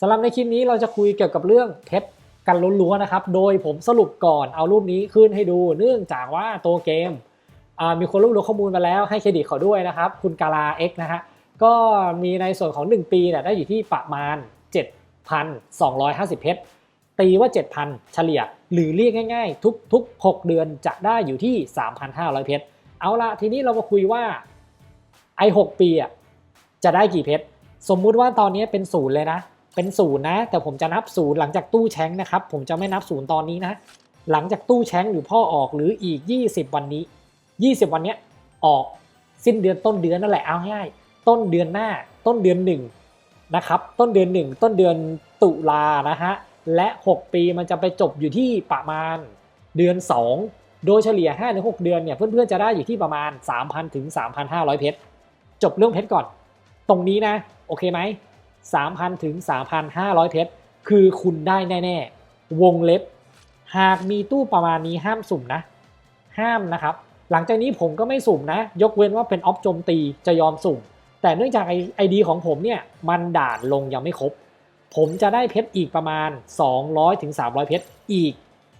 สำหรับในคลิปนี้เราจะคุยเกี่ยวกับเรื่องเพชรกันล้วนๆนะครับ โดยผมสรุปก่อนเอารูปนี้ขึ้นให้ดู เนื่องจากว่าตัวเกมมีคนรวบรวมข้อมูลมาแล้วให้เครดิตเขาด้วยนะครับ คุณกาลา X นะฮะก็มีในส่วนของ 1 ปีเนี่ยได้อยู่ที่ประมาณ 7,250 เพชรตีว่า 7,000 เฉลี่ย หรือเรียกง่ายๆ ทุกทุก6เดือนจะได้อยู่ที่ 3,500 เพชรเอาละทีนี้เรามาคุยว่าไอ้6ปีอะจะได้กี่เพชรสมมุติว่าตอนนี้เป็นศูนย์เลยนะ เป็นศูนย์นะ แต่ผมจะนับศูนย์หลังจากตู้แชงนะครับ ผมจะไม่นับศูนย์ตอนนี้นะ หลังจากตู้แชงหรือพ่อออกหรืออีก 20 วันนี้ 20 วันนี้ออกสิ้นเดือนต้นเดือนนั่นแหละเอาง่ายต้นเดือนหน้าต้นเดือนหนึ่งนะครับต้นเดือนหนึ่งต้นเดือนตุลานะฮะและ 6 ปีมันจะไปจบอยู่ที่ประมาณเดือน 2 โดยเฉลี่ย5-6 เดือนเนี่ยเพื่อนๆจะได้อยู่ที่ประมาณ 3,000 ถึง 3,500 เพชรจบเรื่องเพชรก่อน ตรงนี้นะ โอเคไหม 3,000 ถึง 3,500 เพชร คือคุณได้แน่ๆ วงเล็บ หากมีตู้ประมาณนี้ห้ามสุ่มนะ ห้ามนะครับ หลังจากนี้ผมก็ไม่สุ่มนะ ยกเว้นว่าเป็นออฟโจมตีจะยอมสุ่ม แต่เนื่องจากไอดีของผมเนี่ย มันด่านลงยังไม่ครบ ผมจะได้เพชรอีกประมาณ 200ถึง300 เพชรอีก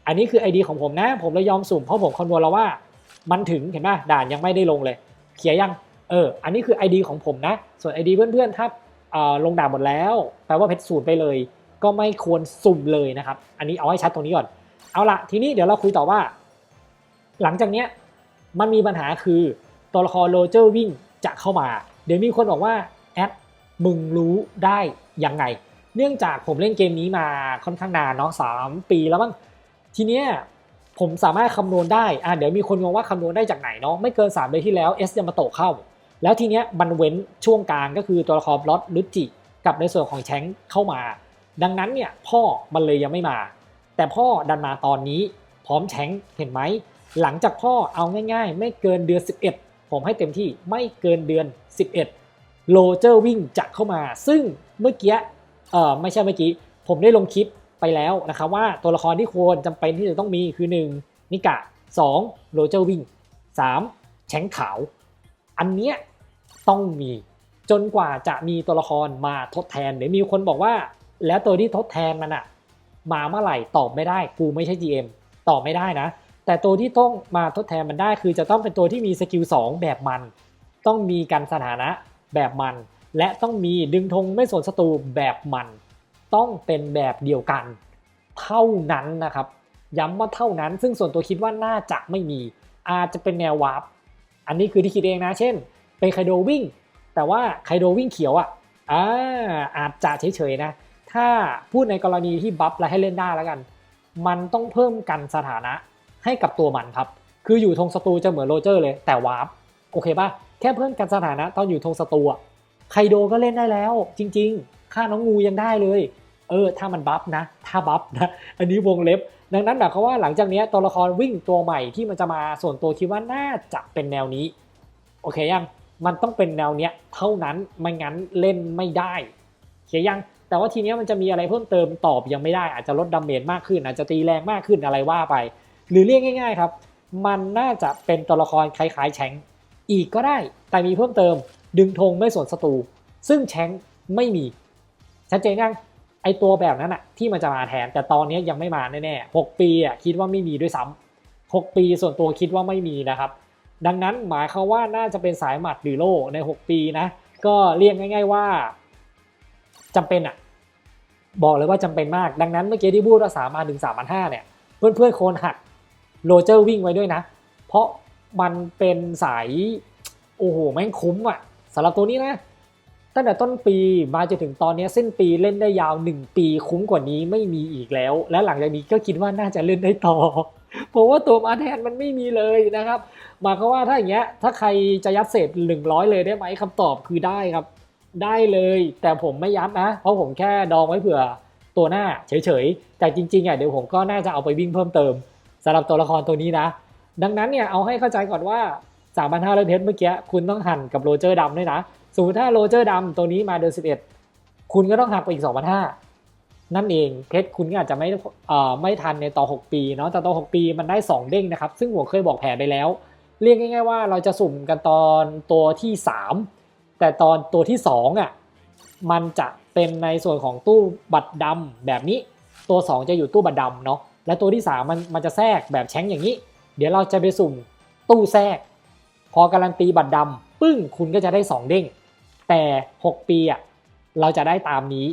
อันนี้คือ ID ของผมนะ ผมเลยยอมสุ่มเพราะผมคำนวณแล้วว่า มันถึงเห็นป่ะด่านยังไม่ได้ลงเลย เขียยังเออ อันนี้คือ ID ของผมนะ ส่วน ID เพื่อนๆ ถ้า ลงด่าหมดแล้ว แปลว่าเพชรศูนย์ไปเลย ก็ไม่ควรสุ่มเลยนะครับ อันนี้เอาให้ชัดตรงนี้ก่อน เอาละทีนี้เดี๋ยวเราคุยต่อว่า หลังจากเนี้ยมันมีปัญหาคือตัวละครโรเจอร์วิ่งจะเข้ามา เดี๋ยวมีคนบอกว่าแอดมึงรู้ได้ยังไง เนื่องจากผมเล่นเกมนี้มาค่อนข้างนานเนาะสามปีแล้วมั้งทีเนี้ยผมสามารถคำนวณได้อะเดี๋ยวมีคนงงว่าคำนวณได้จากไหนเนาะไม่เกิน3เดือนที่แล้วเอสยามาโตะเข้า แล้วทีเนี้ยมันเว้นช่วงกลางก็คือตัวละครล็อตลุจิกับในส่วนของแชงเข้ามา ดังนั้นเนี่ยพ่อมันเลยยังไม่มา แต่พ่อดันมาตอนนี้พร้อมแชงเห็นไหมหลังจากพ่อเอาง่ายๆ ไม่เกินเดือน 11 ผมให้เต็มที่ไม่เกินเดือน 11 โรเจอร์วิ่งจะเข้ามา ซึ่งเมื่อกี้เออไม่ใช่เมื่อกี้ ผมได้ลงคลิปไปแล้วนะครับว่าตัวละครที่ควรจำเป็นที่จะต้องมีคือ 1 นิกะ 2 โรเจอร์วิ่ง 3 แชงขาว อันเนี้ยต้องมีจนกว่าจะมีตัวละครมาทดแทนเดี๋ยวมีคนบอกว่า แล้วตัวที่ทดแทนมันอะมาเมื่อไหร่ตอบไม่ได้ กูไม่ใช่ GM ตอบไม่ได้นะ แต่ตัวที่ต้องมาทดแทนมันได้ คือจะต้องเป็นตัวที่มีสกิล2แบบมัน ต้องมีการสถานะแบบมัน และต้องมีดึงธงไม่สนศัตรูแบบมัน ต้องเป็นแบบเดียวกัน เท่านั้นนะครับ ย้ำว่าเท่านั้น ซึ่งส่วนตัวคิดว่าน่าจะไม่มี อาจจะเป็นแนววาร์ป อันนี้คือที่คิดเองนะ เช่น เป็นไคโดวิ่ง แต่ว่าไคโดวิ่งเขียวอะอ่าอาจจะเฉยๆนะ ถ้าพูดในกรณีที่บัฟและให้เล่นได้แล้วกัน มันต้องเพิ่มกันสถานะให้กับตัวมันครับ คืออยู่ธงศัตรูจะเหมือนโรเจอร์เลย แต่วาร์ปโอเคป่ะ แค่เพิ่มกันสถานะตอนอยู่ธงศัตรูอะไคโดก็เล่นได้แล้ว จริง ๆ ค่าน้องงูยังได้เลย เออถ้ามันบัฟนะ ถ้าบัฟนะ อันนี้วงเล็บ ดังนั้นหมายความว่าหลังจากนี้ตัวละครวิ่งตัวใหม่ที่มันจะมาส่วนตัวคิดว่าน่าจะเป็นแนวนี้ โอเคยังมันต้องเป็นแนวเนี้ยเท่านั้นไม่งั้นเล่นไม่ได้เขียยัง แต่ว่าทีเนี้ยมันจะมีอะไรเพิ่มเติมตอบยังไม่ได้ อาจจะลดดาเมจมากขึ้น อาจจะตีแรงมากขึ้นอะไรว่าไป หรือเรียกง่าย ๆ ครับ มันน่าจะเป็นตัวละครคล้ายๆแชงอีกก็ได้ แต่มีเพิ่มเติม ดึงธงไม่สนศัตรูซึ่งแชงไม่มีชัดเจนยัง ไอตัวแบบนั้นอะที่มันจะมาแทน แต่ตอนนี้ยังไม่มาแน่ๆ 6 ปีอะคิดว่าไม่มีด้วยซ้ำ6ปีส่วนตัวคิดว่าไม่มีนะครับ ดังนั้นหมายเขาว่าน่าจะเป็นสายหมัดหรือโล่ใน 6 ปีนะ ก็เรียกง่าย ๆว่าจำเป็นอะบอกเลยว่าจำเป็นมาก ดังนั้นเมื่อกี้ที่พูดว่าสามพันถึงสามพันห้าเนี่ย เพื่อนๆโคนหักโรเจอร์วิ่งไว้ด้วยนะ เพราะมันเป็นสายโอ้โหแม่งคุ้มอะสำหรับตัวนี้นะ ตั้งแต่ต้นปีมาจนถึงตอนนี้สิ้นปีเล่นได้ยาว 1 ปีคุ้มกว่านี้ไม่มีอีกแล้ว และหลังจากนี้ก็คิดว่าน่าจะเล่นได้ต่อ เพราะว่าตัวมาแทนมันไม่มีเลยนะครับหมายความว่าถ้าอย่างเงี้ยถ้าใครจะยัดเศษ100 เลยได้ไหมคำตอบคือได้ครับ ได้เลย แต่ผมไม่ยัดนะ เพราะผมแค่ดองไว้เผื่อตัวหน้าเฉยๆ แต่จริงๆอะเดี๋ยวผมก็น่าจะเอาไปวิ่งเพิ่มเติมสำหรับตัวละครตัวนี้นะ ดังนั้นเนี่ยเอาให้เข้าใจก่อนว่า 3 5 0 0เพชรเมื่อกี้คุณต้องหั่นกับโรเจอร์ดำด้วยนะ สมมติถ้าโรเจอร์ดำตัวนี้มาเดือน11คุณก็ต้องหักไปอีก2,500นั่นเองเพชรคุณก็อาจจะไม่เอ่อไม่ทันในต่อ 6 ปีเนาะแต่ต่อ 6 ปีมันได้ 2 เด้งนะครับ ซึ่งผมเคยบอกแผนไปแล้ว เรียกง่ายๆว่าเราจะสุ่มกันตอนตัวที่ 3 แต่ตอนตัวที่ 2อะมันจะเป็นในส่วนของตู้บัตรดำแบบนี้ ตัว 2 จะอยู่ตู้บัตรดำเนาะและตัวที่ 3 มันมันจะแทรกแบบแช้งอย่างนี้ เดี๋ยวเราจะไปสุ่มตู้แทรก พอการันตีบัตรดำปึ้งคุณก็จะได้ 2 เด้ง แต่ 6 ปีอะเราจะได้ตามนี้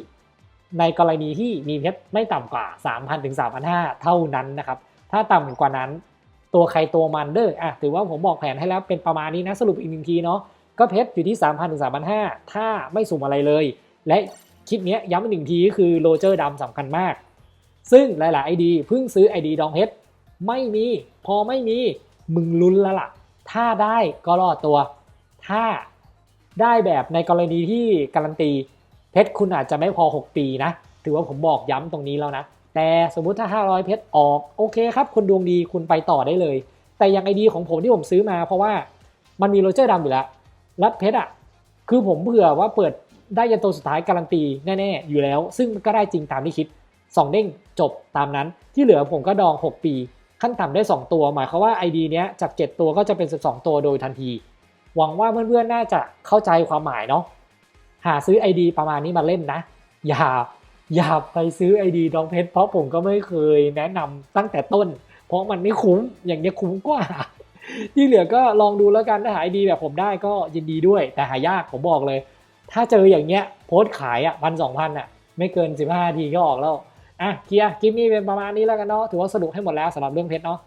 ในกรณีที่มีเพชรไม่ต่ำกว่า 3,000ถึง3,500 เท่านั้นนะครับ ถ้าต่ำกว่านั้นตัวใครตัวมันเด้ออะถือว่าผมบอกแผนให้แล้วเป็นประมาณนี้นะสรุปอีกหนึ่งทีเนาะก็เพชรอยู่ที่ 3,000ถึง3,500 ถ้าไม่สุ่มอะไรเลย และคลิปนี้ย้ำอีกหนึ่งทีก็คือโรเจอร์ดำสำคัญมาก ซึ่งหลายๆ ID เพิ่งซื้อ ID ดองเพชรไม่มีพอไม่มีมึงลุ้นแล้วล่ะ ถ้าได้ก็รอดตัว ถ้า ได้แบบในกรณีที่การันตี เพชรคุณอาจจะไม่พอ 6 ปีนะ ถือว่าผมบอกย้ำตรงนี้แล้วนะ แต่สมมุติถ้า 500 เพชรออกโอเคครับคุณดวงดีคุณไปต่อได้เลย แต่อย่างไอดีของผมที่ผมซื้อมาเพราะว่ามันมีโรเจอร์ดำอยู่แล้วแล้วเพชรอะคือผมเผื่อว่าเปิดได้ยันตัวสุดท้ายการันตีแน่ๆอยู่แล้ว ซึ่งก็ได้จริงตามที่คิด 2 เด้งจบตามนั้น ที่เหลือผมก็ดอง 6 ปี ขั้นต่ำได้ 2 ตัว หมายความว่า ID เนี้ยจาก 7 ตัวก็จะเป็น 12 ตัวโดยทันที หวังว่าเพื่อนๆ น่าจะเข้าใจความหมายเนาะ หาซื้อ ID ประมาณนี้มาเล่นนะ อย่าอย่าไปซื้อ ID ดองเพชรเพราะผมก็ไม่เคยแนะนำตั้งแต่ต้น เพราะมันไม่คุ้ม อย่างเนี้ยคุ้มกว่า ที่เหลือก็ลองดูแล้วกันถ้าหา ID แบบผมได้ก็ยินดีด้วย แต่หายากผมบอกเลย ถ้าเจออย่างเงี้ยโพสต์ขายอะพันสองพันอะไม่เกิน 15นาทีก็ออกแล้ว อะเคลียร์คลิปนี้เป็นประมาณนี้แล้วกันเนาะ ถือว่าสรุปให้หมดแล้วสำหรับเรื่องเพชรเนาะ